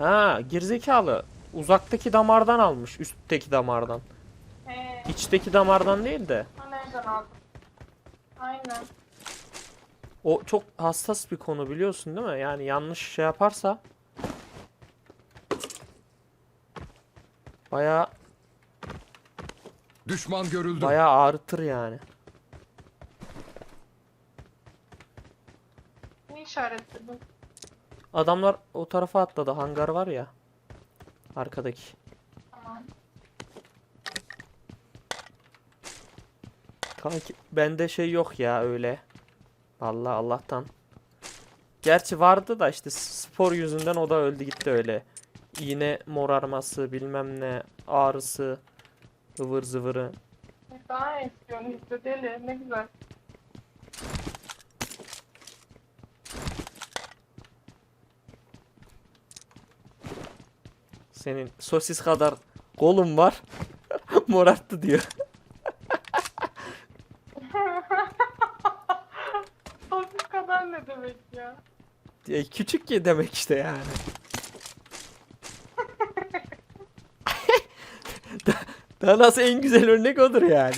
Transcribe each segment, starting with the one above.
Ha gerizekalı. Uzaktaki damardan almış. Üstteki damardan. He. İçteki damardan değil de. Ha nereden aldın? Aynen. O çok hassas bir konu biliyorsun değil mi? Yani yanlış şey yaparsa bayağı Düşman görüldü. bayağı ağrıtır yani. Ne işaretledin? Adamlar o tarafa atladı. Hangar var ya. Arkadaki. Tamam. Kanki bende şey yok ya öyle. Vallahi Allah'tan. Gerçi vardı da işte spor yüzünden o da öldü gitti öyle. İğne morarması bilmem ne ağrısı ıvır zıvırı. Daha istiyorsun işte deli. Ne güzel. Senin sosis kadar kolun var. Morarttı diyor. Sosis kadar ne demek ya? Ya küçük ya demek işte yani. Da- Daha nasıl en güzel örnek odur yani.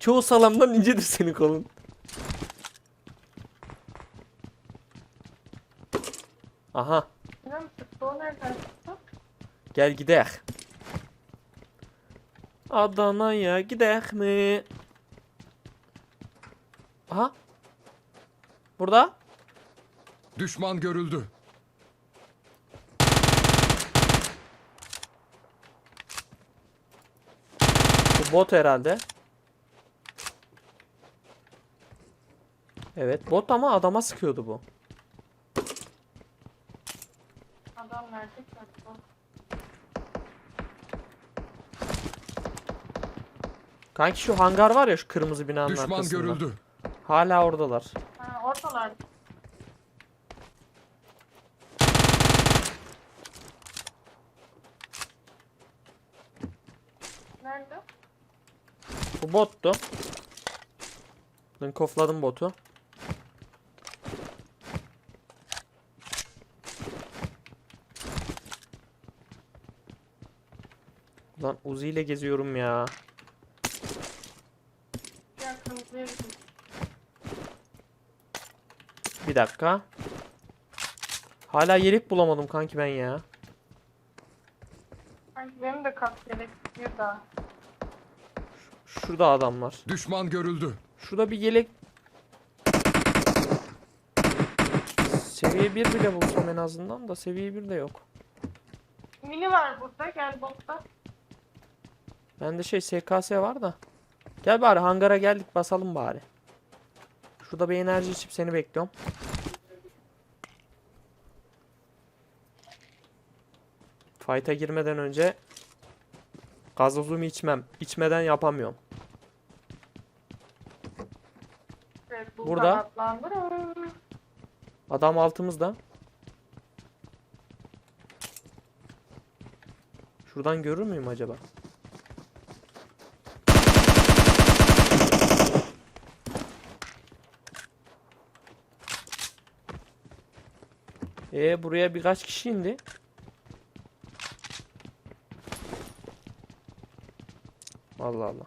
Çoğu salamdan incedir senin kolun. Aha? O nereden? Gel gidek. Adana'ya gidek mi? Aha. Burada. Düşman görüldü. Bu bot herhalde. Evet bot ama adama sıkıyordu bu. Adam nerede Kanki şu hangar var ya şu kırmızı binanın Düşman arkasında. görüldü. Hala oradalar. Ha ortalar. Nerede? Bu bottu. Ben kofladım botu. Lan Uzi ile geziyorum ya. Diğer kırmızıya gidin. Bir dakika. Hala yelek bulamadım kanki ben ya. Benim de kat gerek bir daha. Şurada adamlar. Düşman görüldü. Şurada bir yelek Seviye 1 bile bulsam en azından da seviye 1 de yok. Mini var burada gel botta. Bende şey SKS var da. Gel bari hangara geldik basalım bari. Şurada bir enerji içip seni bekliyorum. Fight'a girmeden önce gazozumu içmem. İçmeden yapamıyorum. Burada. Adam altımızda. Şuradan görür müyüm acaba? E buraya birkaç kişi indi. Allah Allah.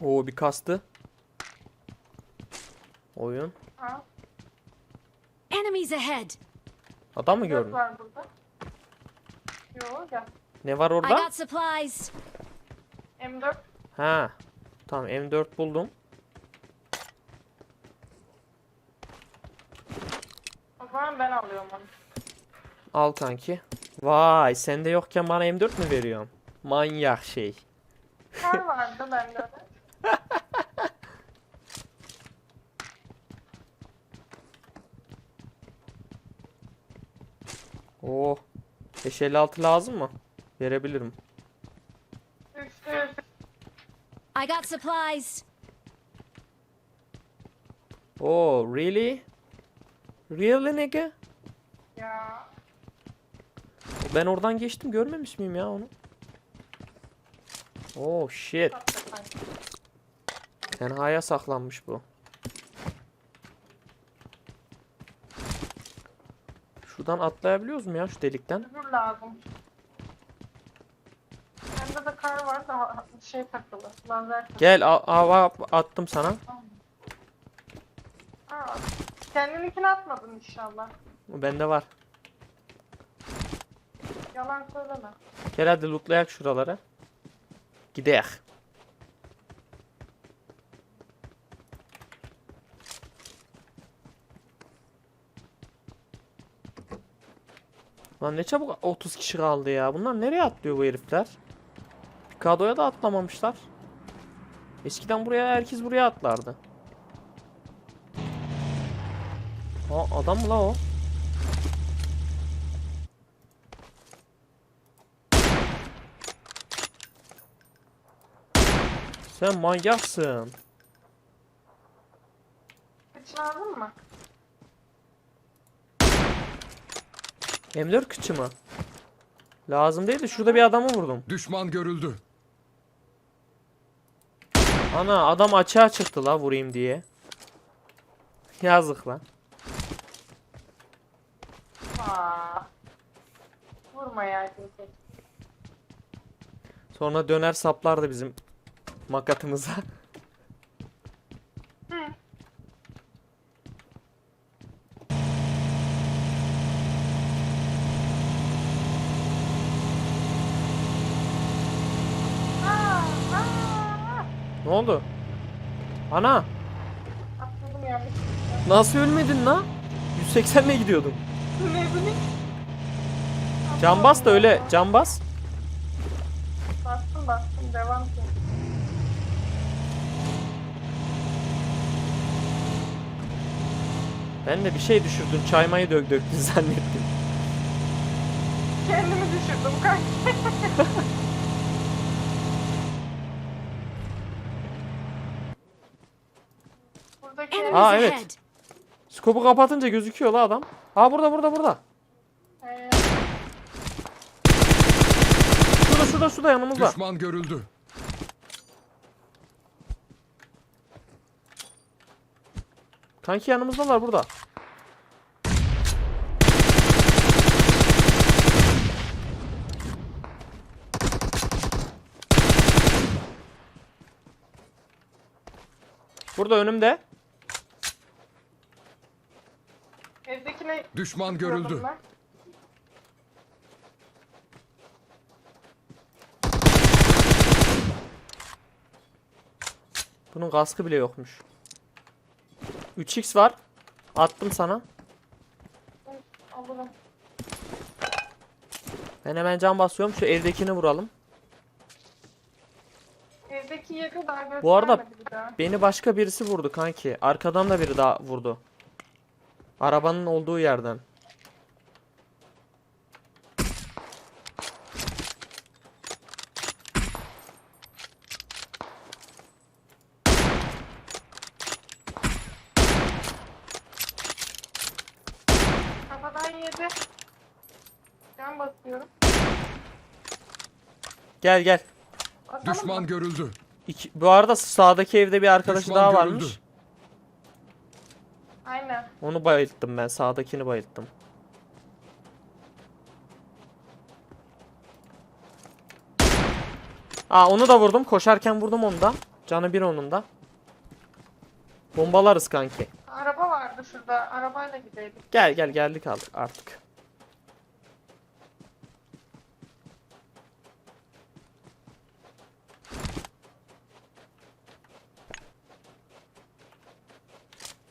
Oo bir kastı. Oyun. Enemies ahead! Adam mı gördün? var burada. Yo gel. Ne var I orada? got supplies! M4 Ha. Tamam M4 buldum. o zaman ben alıyorum onu. Al kanki. Vay sende yokken bana M4 mü veriyorsun? Manyak şey. Kar vardı bende de. Oo. 556 lazım mı? Verebilirim. I got supplies! Oo really? Really nigga? ya. Ben oradan geçtim görmemiş miyim ya onu? Oh shit. Tenhaya saklanmış bu. Şuradan atlayabiliyoruz mu ya şu delikten? Öbür lazım. Bende de kar var da şey takılı. Lazer takılı. Gel a- ava attım sana. Aa, kendininkini atmadın inşallah. Bende var. Yalan söyleme. Gel hadi lootlayak şuraları. Gidek. Lan ne çabuk 30 kişi kaldı ya. Bunlar nereye atlıyor bu herifler? Kadoya da atlamamışlar. Eskiden buraya herkes buraya atlardı. Aa adam mı la o? Sen manyaksın. Hiç lazım mı? M4 kıçı mı? Lazım değil de şurada bir adamı vurdum. Düşman görüldü. Ana adam açığa çıktı la vurayım diye. Yazık lan. Aa. Vurma ya kimse. Sonra döner saplardı bizim makatımıza. oldu? Ana atladım yanlış. nasıl ölmedin la? 180 ne gidiyordun? Ne bileyim. Can bas da öyle can bas. Bastım bastım devam ki. Ben de bir şey düşürdün çaymayı dök döktün zannettim. Kendimi düşürdüm kanka. Aa, evet. Skopu kapatınca gözüküyor la adam. Ha burada burada burada. Şurada şurada şurada yanımızda. Düşman görüldü. Kanki yanımızdalar burada. Burada önümde. Evdekine Düşman görüldü. ben. Bunun kaskı bile yokmuş. 3x var. Attım sana. Alırım. Ben hemen can basıyorum. Şu evdekini vuralım. Evdeki göstermedi Bu arada-. Beni başka birisi vurdu kanki. Arkadan da biri daha vurdu. Arabanın olduğu yerden. Kafadan yedi. Can basıyorum. Gel gel. Bakalım Düşman mı? görüldü. İki, bu arada sağdaki evde bir arkadaşı Düşman daha görüldü. varmış. Onu bayılttım ben. Sağdakini bayılttım. Aa onu da vurdum. Koşarken vurdum onu da. Canı bir onun da. Bombalarız kanki. Araba vardı şurada. Arabayla gidelim. Gel gel geldik artık.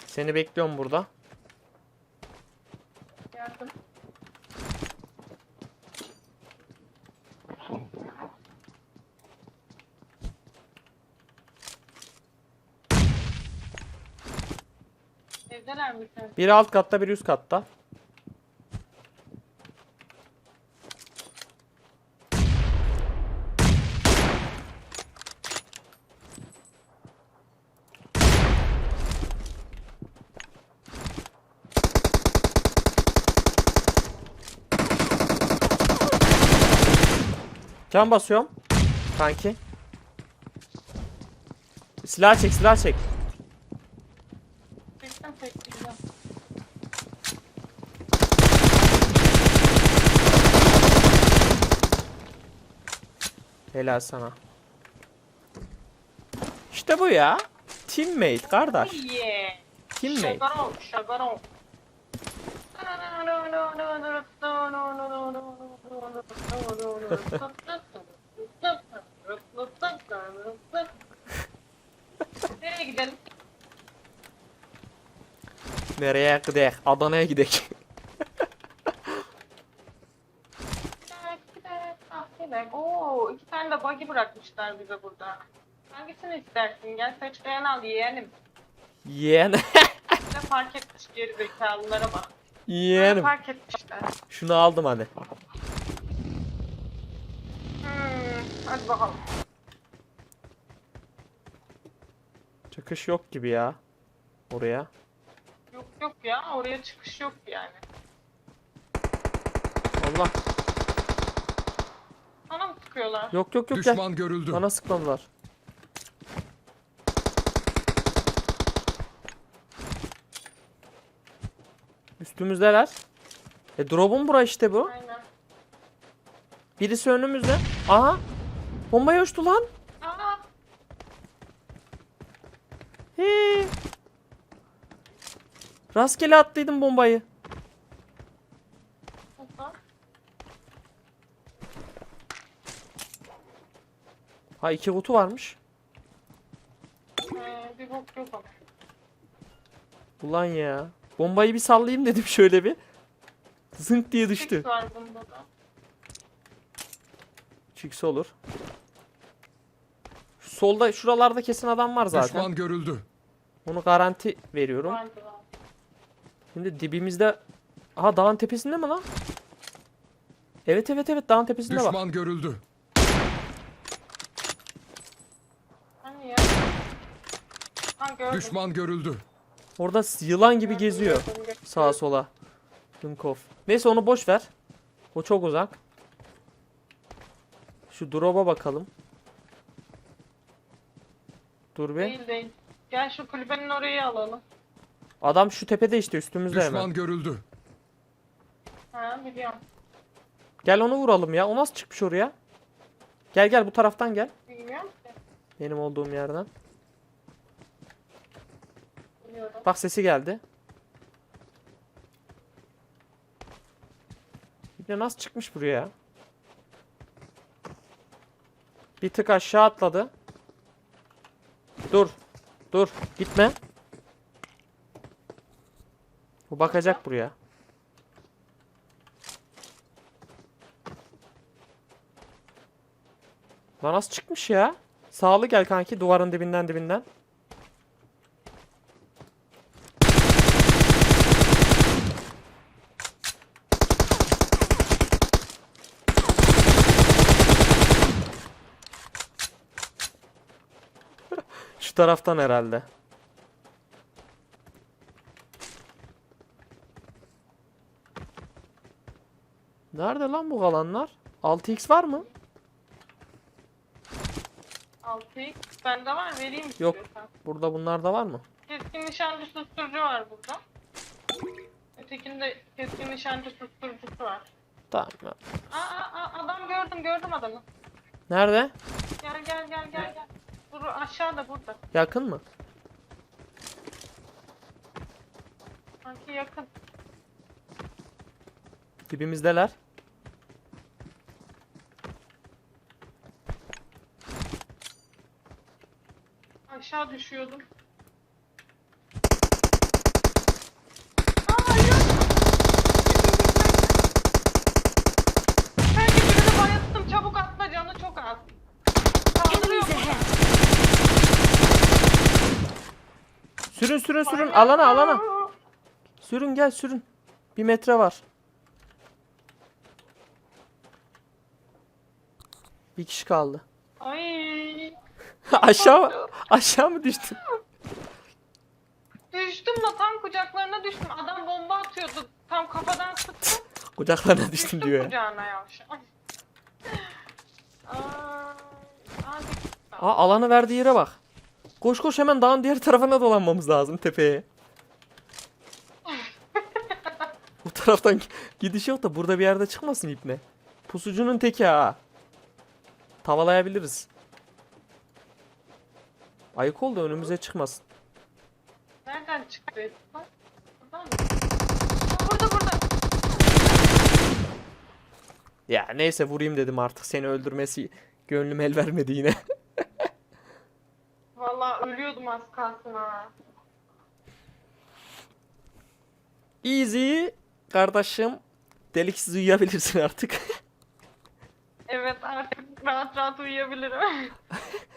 Seni bekliyorum burada. Geldim. Evdeler alt katta, biri üst katta. Can basıyorum. Kanki. Silah çek silah çek. Helal sana. İşte bu ya. Teammate kardeş. Yeah. Teammate. Şagaron, şagaron. Nereye gidelim? Nereye gidek? Adana'ya gidek. Oo, iki tane de buggy bırakmışlar bize burada. Hangisini istersin? Gel seç beğen al yeğenim. Yeğen. Fark etmiş geri zekalılara bak. Yeğenim. Fark etmişler. Şunu aldım hadi. Hmm, hadi bakalım. Çıkış yok gibi ya. Oraya. Yok yok ya oraya çıkış yok yani. Allah. Sana mı sıkıyorlar? Yok yok yok gel. Düşman görüldü. Bana sıkmadılar. Üstümüzdeler. E drop'un bura işte bu. Aynen. Birisi önümüzde. Aha. Bombaya uçtu lan. Aa, Hii. Rastgele attıydım bombayı. Ha iki kutu varmış. Ee, bir bok yok. Ulan ya. Bombayı bir sallayayım dedim şöyle bir. Zınk diye düştü. Six var bunda da. Çıksa olur. Solda şuralarda kesin adam var zaten. Düşman görüldü. Onu garanti veriyorum. Vardı var. Şimdi dibimizde... Aha dağın tepesinde mi lan? Evet evet evet dağın tepesinde bak. Düşman görüldü. Hani ya? Ha gördüm. Düşman görüldü. Orada yılan gibi geziyor. Sağa sola. Dunkov. Neyse onu boş ver. O çok uzak. Şu drop'a bakalım. Dur bir. Değil değil. Gel şu kulübenin orayı alalım. Adam şu tepede işte üstümüzde hemen. Düşman görüldü. Ha biliyorum. Gel onu vuralım ya. O nasıl çıkmış oraya? Gel gel bu taraftan gel. Bilmiyorum ki. Benim olduğum yerden. Biliyorum. Bak sesi geldi. De nasıl çıkmış buraya ya? Bir tık aşağı atladı. Dur. Dur. Gitme. Bu bakacak buraya. Lan nasıl çıkmış ya? Sağlı gel kanki duvarın dibinden dibinden. Şu taraftan herhalde. Nerede lan bu kalanlar? 6x var mı? 6x bende var vereyim Yok. istiyorsan. Burada bunlar da var mı? Keskin nişancı susturucu var burada. Ötekinde keskin nişancı susturucusu var. Tamam. Aa, aa, aa, adam gördüm gördüm adamı. Nerede? Gel gel gel gel gel. Dur aşağıda burada. Yakın mı? Sanki yakın. Dibimizdeler. Aşağı düşüyordum. Aa yok. Sanki birini bayılttım. Çabuk atla canı çok az. Kaldırıyor. Enemies ahead! Sürün sürün alana alana. Sürün gel sürün. Bir metre var. Bir kişi kaldı. Ay. aşağı aşağı mı düştün? Düştüm la tam kucaklarına düştüm. Adam bomba atıyordu. Tam kafadan sıktım. Kucaklarına düştüm Düştüm diyor ya. kucağına yavşak. Ay. Aa alanı verdiği yere bak. Koş koş hemen dağın diğer tarafına dolanmamız lazım tepeye. Bu taraftan gidiş yok da burada bir yerde çıkmasın ipne. Pusucunun teki ha. Tavalayabiliriz. Ayık ol da önümüze çıkmasın. Nereden çıktı? Buradan mı? Burada burada. Ya neyse vurayım dedim artık seni öldürmesi gönlüm el vermedi yine. Az kalsın ha. Easy kardeşim. Deliksiz uyuyabilirsin artık. Evet artık rahat rahat uyuyabilirim.